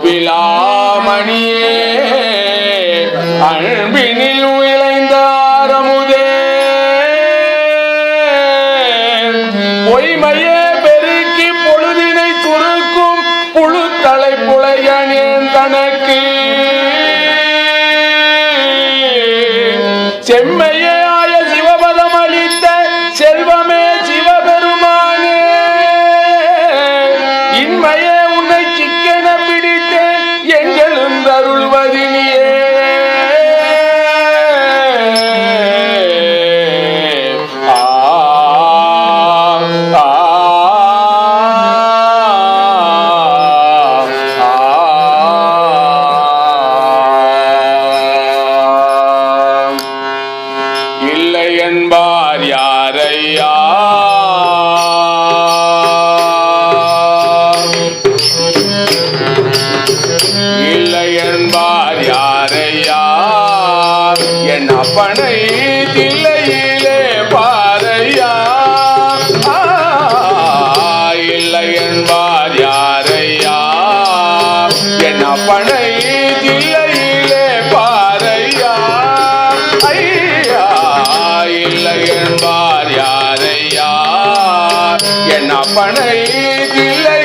ஒப்பிலாமணியே அன்பினில் விளைந்த ஆரமுதே பொய்மையே பெருக்கி பொழுதினை குறுக்கும் புழு தலைப்புலையனேன் தனக்கு. செம்மை என்பார் யாரையா? என் அப்பனை தில்லையிலே பாரையா? ஐயா இல்லை என்பார் யாரையா? என் அப்பனை தில்லை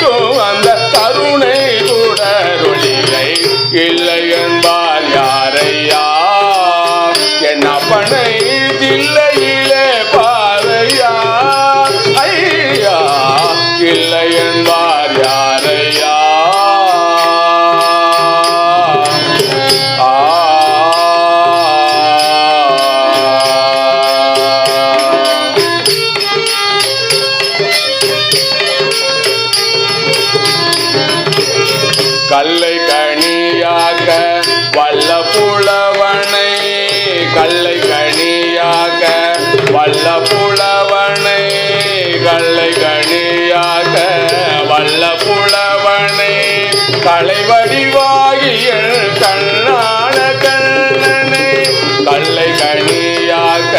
ಗೋ ಅಂದ கல்லை கனியாக வல்ல புலவனே கல்லை கனியாக வல்ல புலவனே கலை வடிவாகிய கண்ணான கண்ணனே கல்லை கனியாக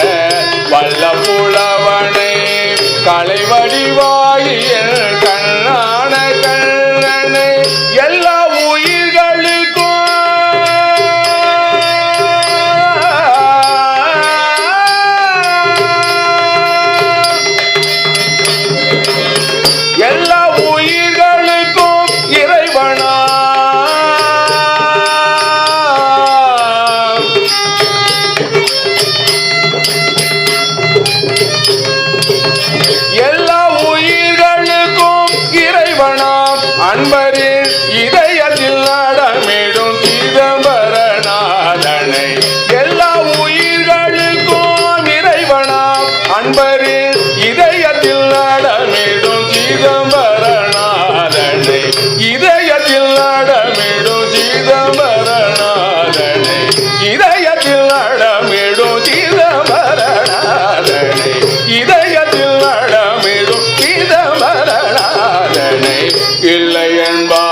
வல்ல புலவனே கலை வடிவாகிய கருணை எல்லா உயிர்களுக்கும் இறைவனாம். அன்பரில் இதயத்தில் நடமிடும் சிதம்பரநாதனை இதயத்தில் நடமிடும் சிதம்பரநாதனை இதயத்தில் நடமிடும் சிதம்பரநாதனை இதயத்தில் நடமிடும் சிதம்பரநாதனை இல்லை என்பார்